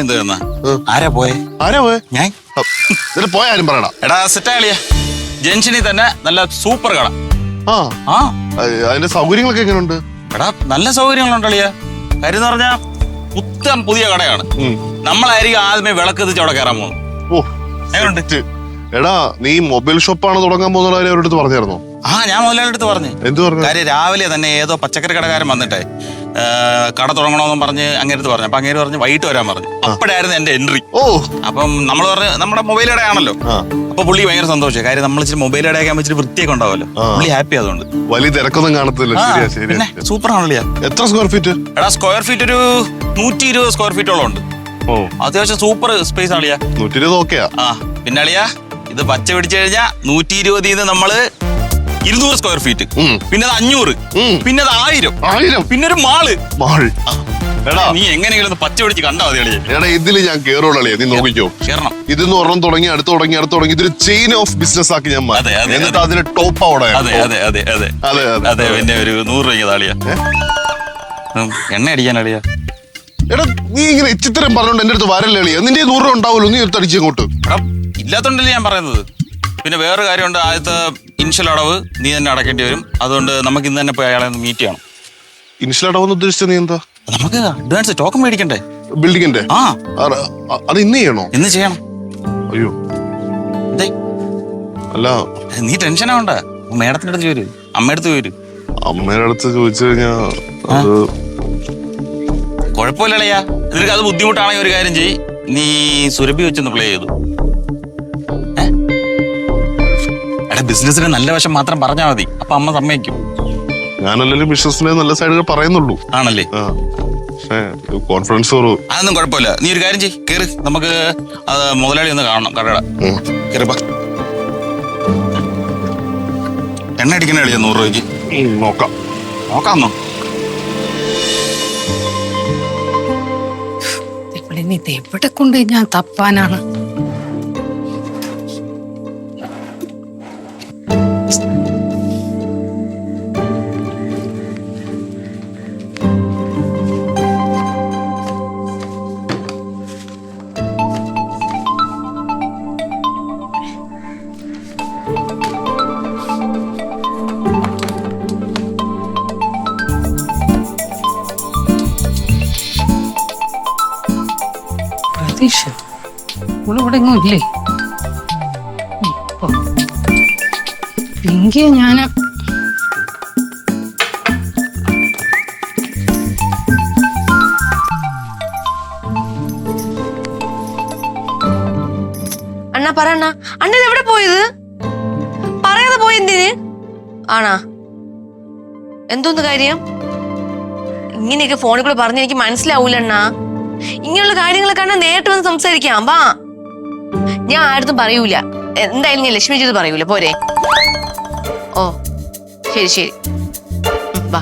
എന്തായി എന്നാ? ആരാ പോയെ? ആരാ പോയെ? ഞാൻ? പറയടാ. എടാ ജംഗ്ഷനിൽ തന്നെ നല്ല സൂപ്പർ കട. ആ. ആ. അതിന്റെ സൗകര്യങ്ങളൊക്കെ എങ്ങനെയുണ്ട് എടാ നല്ല സൗകര്യങ്ങളുണ്ട് അളിയാ. കാര്യം എന്ന് പറഞ്ഞാ പുത്തൻ പുതിയ കടയാണ്. നമ്മളായിരിക്കും ആദ്യമേ വിളക്ക് എത്തിച്ച് അവിടെ കയറാൻ പോകുന്നത്. ഓ എങ്ങനെയുണ്ട്. എടാ നീ മൊബൈൽ ഷോപ്പാണ് തുടങ്ങാൻ പോകുന്ന കാര്യം അവരുടെ അടുത്ത് പറഞ്ഞായിരുന്നു? ആ ഞാൻ മുതലാളിയുടെ അടുത്ത് പറഞ്ഞു. എന്ത് പറഞ്ഞു? കാര്യം രാവിലെ തന്നെ ഏതോ പച്ചക്കറി കടക്കാരൻ വന്നിട്ടേ ഏ, കട തുടങ്ങണമെന്ന് പറഞ്ഞ് അങ്ങേരത്ത് പറഞ്ഞു. അപ്പൊ അങ്ങേര് പറഞ്ഞു വൈകിട്ട് വരാൻ പറഞ്ഞു. അപ്പോഴായിരുന്നു എന്റെ എൻട്രി. ഓ. അപ്പം നമ്മൾ പറഞ്ഞു നമ്മുടെ മൊബൈൽ കടയാണല്ലോ. ആ. അപ്പൊ പുള്ളി ഭയങ്കര സന്തോഷം കാര്യം നമ്മൾ ഇച്ചിരി മൊബൈൽ ഇടയാക്കാൻ വെച്ചിട്ട് വൃത്തിയൊക്കെ ഉണ്ടാവുമല്ലോ. ആ. പുള്ളി ഹാപ്പി അതുകൊണ്ട് വലിയ തിരക്കൊന്നും കാണത്തില്ല. ആ, ശരിയാ ശരിയാ. പിന്നെ സൂപ്പർ ആണല്ലോ എത്ര സ്ക്വയർ ഫീറ്റ് എടാ സ്ക്വയർ ഫീറ്റ് ഒരു നൂറ്റി ഇരുപത് സ്ക്വയർ ഫീറ്റോളം ഉണ്ട്. ഓ. അത്യാവശ്യം സൂപ്പർ സ്പേസ് ആളിയാ. നൂറ്റി ഇരുപത് ഓക്കെയാ ആ പിന്നെ അളിയാ ഇത് പച്ച പിടിച്ചു കഴിഞ്ഞാൽ നൂറ്റി ഇരുപതിൽ നിന്ന് നമ്മൾ ഇരുന്നൂറ് സ്ക്വയർ ഫീറ്റ് ഉം. പിന്നെ അത് അഞ്ഞൂറ്. ഉം. പിന്നെ അത് ആയിരം. ആയിരം. പിന്നെ ഒരു മാൾ. മാൾ എടാ. നീ എങ്ങനെയെങ്കിലും ഒന്ന് പച്ച പിടിച്ച് കണ്ടാ മതി അളിയെ എടാ ഇതിൽ ഞാൻ കേറുള്ളേ നീ നോക്കിക്കോ. കേറണം. ഇതെന്ന് ഒരെണ്ണം തുടങ്ങി അടുത്ത് തുടങ്ങി അടുത്ത് തുടങ്ങി. ഇതൊരു ചെയിൻ ഓഫ് ബിസിനസ് ആക്കി ഞാൻ മാറ്റി. അതെ, അതെ, എന്നിട്ട് അതെ. അതിന് ടോപ്പ് അവിടെ അതെ അതെ അതെ അതെ. അതെ അതെ. അതെ പിന്നെ ഒരു നൂറ് രൂപ താളിയാ എണ്ണ അടിക്കാൻ അളിയാ. എടാ നീ ഇങ്ങനെ ഇച്ചിത്തരം പറഞ്ഞോണ്ട് എന്റെ അടുത്ത് വരല്ലേ നിന്റെ നൂറ് രൂപ ഉണ്ടാവുമല്ലോ നീ എടുത്ത് അടിച്ചങ്ങോട്ട് എടാ ഇല്ലാത്തോണ്ടല്ലേ ഞാൻ പറയുന്നത്. പിന്നെ വേറൊരു കാര്യമുണ്ട് ആദ്യത്തെ ഇൻഷ്യൽ അടവ് നീ തന്നെ അടക്കേണ്ടി വരും. അതുകൊണ്ട് നമുക്ക് ഇന്ന് തന്നെ പോയി അയാളെ മീറ്റ് ചെയ്യണം. ഇൻഷ്യൽ അടവെന്ന് ഉദ്ദേശിച്ച നീ എന്താ? നമുക്ക് അഡ്വാൻസ് ടോക്കൺ മേടിക്കണ്ടേ? ബിൽഡിങ്ങിന്റെ ആ. അത് ഇന്ന് ചെയ്യണോ? ഇന്ന് ചെയ്യണം. അയ്യോ. അല്ല. നീ ടെൻഷൻ ആവണ്ട. മേഡത്തിന്റെ അടുത്ത് ചോര്. അമ്മയടുത്ത് ചോര്. അമ്മയുടെ അടുത്ത് ചോദിച്ചു കഴിഞ്ഞാ അത് കുഴപ്പമില്ലല്ലയാ നിനക്ക് അത് ബുദ്ധിമുട്ടാണെങ്കിൽ ഒരു കാര്യം ചെയ്യ്. നീ സുരഭി വെച്ചൊന്ന് പ്ലേ ചെയ്തു. എടാ ബിസിനസിന് നല്ല വശം മാത്രം പറഞ്ഞാൽ മതി. അപ്പൊ അമ്മ സമ്മതിക്കും. ഞാനല്ലേ ബിസിനസിന്റെ നല്ല സൈഡുകൾ പറയുന്നുള്ളൂ. ആണല്ലേ? ആ. പക്ഷേ കോൺഫിഡൻസ് കുറവ്. അതൊന്നും കുഴപ്പമില്ല. നീ ഒരു കാര്യം ചെയ്യ്. കേറ്. നമുക്ക് അത് മുതലാളി ഒന്ന് കാണണം. കടയുടെ ഉം. എണ്ണ അടിക്കണ കളിയാ നൂറ് രൂപയ്ക്ക്. ഉം, നോക്കാം. നോക്കാന്നോ? ഇവിടെ ഇത് എവിടെ കൊണ്ട് ഞാൻ തപ്പാനാണ്? പ്രതീക്ഷ ഇവിടെ എങ്ങും ഇല്ലേ ഇപ്പൊ. എങ്കിൽ ഞാൻ അണ്ണ പറ അണ്ണ. അണ്ണ ഇത് എവിടെ പോയത്? പറയാതെ പോയി എന്തിന് ആണാ. എന്തോന്ന് കാര്യം? ഇങ്ങനെയൊക്കെ ഫോണിൽ കൂടെ പറഞ്ഞ എനിക്ക് മനസ്സിലാവൂല അണ്ണാ. ഇങ്ങനെയുള്ള കാര്യങ്ങളൊക്കെ അണ്ണ നേരിട്ട് വന്ന് സംസാരിക്കാം. വാ. ഞാൻ ആരും പറയൂല. എന്തായാലും ഞാൻ ലക്ഷ്മി ചെയ്ത് പറയൂല. പോരെ. ഓ ശരി ശരി. വാ.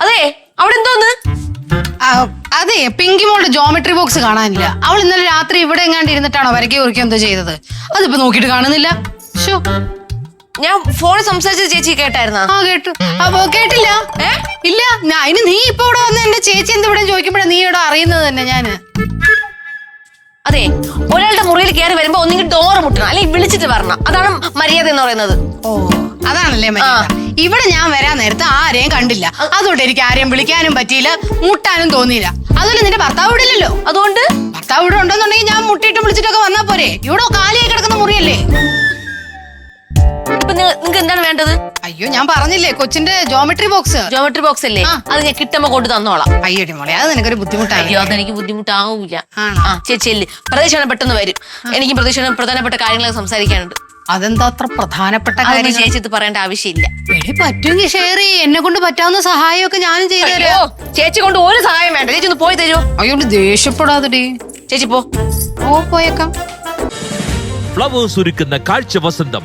അതെ അവിടെ എന്തോന്ന്? അതെ പിങ്കി മോളുടെ ജോമെട്രി ബോക്സ് കാണാനില്ല. അവൾ ഇന്നലെ രാത്രി ഇവിടെ എങ്ങാണ്ട് ഇരുന്നിട്ടാണോ വരയ്ക്ക് കുറിക്കോ എന്തോ ചെയ്തത്? അതിപ്പോ നോക്കിയിട്ട് കാണുന്നില്ല. ശോ ഞാൻ ഫോണിൽ സംസാരിച്ച ചേച്ചി കേട്ടായിരുന്നാ? ആ കേട്ടു. അപ്പൊ കേട്ടില്ല. ഇല്ല ഞാൻ അതിന് നീ ഇപ്പൊ ഇവിടെ വന്ന് എന്റെ ചേച്ചി എന്ത് ഇവിടെ ചോദിക്കുമ്പോഴാണ് നീ ഇവിടെ അറിയുന്നത് തന്നെ ഞാൻ? അതെ ഒരാളുടെ മുറിയിൽ കയറി വരുമ്പോ ഒന്നെങ്കിൽ ഡോറ് മുട്ടണം അല്ലെങ്കിൽ വിളിച്ചിട്ട് വരണം. അതാണ് മര്യാദ എന്ന് പറയുന്നത്. ഓ അതാണല്ലേ മര്യാദ. ഇവിടെ ഞാൻ വരാൻ നേരത്ത് ആരെയും കണ്ടില്ല. അതുകൊണ്ട് എനിക്ക് ആരെയും വിളിക്കാനും പറ്റിയില്ല മുട്ടാനും തോന്നിയില്ല. അതുപോലെ നിന്റെ ഭർത്താവ് ഇവിടെ ഇല്ലല്ലോ. അതുകൊണ്ട്? ഭർത്താവ് ഇവിടെ ഉണ്ടെന്നുണ്ടെങ്കിൽ ഞാൻ മുട്ടിയിട്ടും വിളിച്ചിട്ടൊക്കെ വന്നാ പോരെ. ഇവിടെ കാലിയായി കിടക്കുന്ന മുറിയല്ലേ? ഇപ്പൊ നിങ്ങൾക്ക് എന്താണ് വേണ്ടത്? അയ്യോ ഞാൻ പറഞ്ഞില്ലേ കൊച്ചിന്റെ ജോമെട്രി ബോക്സ് ജോമെട്രി ബോക്സ് അല്ലേ? അത് ഞാൻ കിട്ടുമ്പോ കൊണ്ട് തന്നോളാം. അയ്യോടി മോളെ അത് നിനക്കൊരു ബുദ്ധിമുട്ടാണ്. അയ്യോ അതെനിക്ക് ബുദ്ധിമുട്ടാവൂല? ആ ചേച്ചി അല്ലേ പ്രതീക്ഷണം പെട്ടെന്ന് വരും. എനിക്ക് പ്രതീക്ഷണം പ്രധാനപ്പെട്ട കാര്യങ്ങളൊക്കെ സംസാരിക്കാനുണ്ട്. അതെന്താ അത്ര പ്രധാനപ്പെട്ട കാര്യം ചേച്ചി ഇത് പറയേണ്ട ആവശ്യമില്ല. എടി പറ്റുമെങ്കിൽ ഷെയർ ചെയ്യ്. എന്നെ കൊണ്ട് പറ്റാവുന്ന സഹായമൊക്കെ ഞാനും ചെയ്തു തരാം. ചേച്ചി കൊണ്ട് ഒരു സഹായം വേണ്ട. ചേച്ചി ഒന്ന് പോയി തരുമോ അയ്യോ ദേഷ്യപ്പെടാതെടി. ചേച്ചി പോ. ഓ പോയേക്കാം. ഫ്ലവേഴ്സ് ഒരുക്കുന്ന കാഴ്ച വസന്തം.